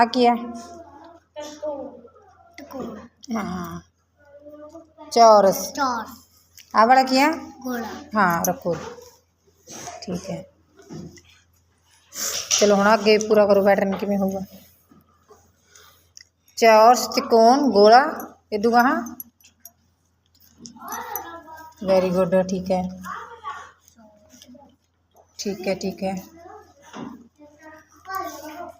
आ किया हाँ। चौरस आ बड़ा किया हाँ रखो ठीक है चलो हूँ अगे पूरा करो पैटर्न किमें होगा चौरस त्रिकोण गोला ये दूगा हाँ वेरी गुड ठीक है ठीक है ठीक है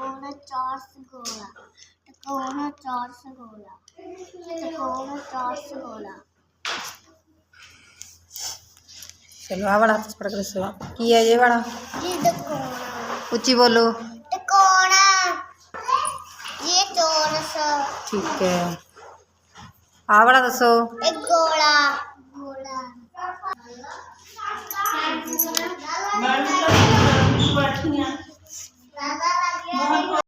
corner charts gola. The corner charts gola. The corner charts gola. चलो आ बड़ा पकड़ के सुना की है ये बड़ा ये द कोना ऊंची बोलो द कोना ये चोरस ठीक है आ बड़ा दसो एक गोला 妈妈，妈妈。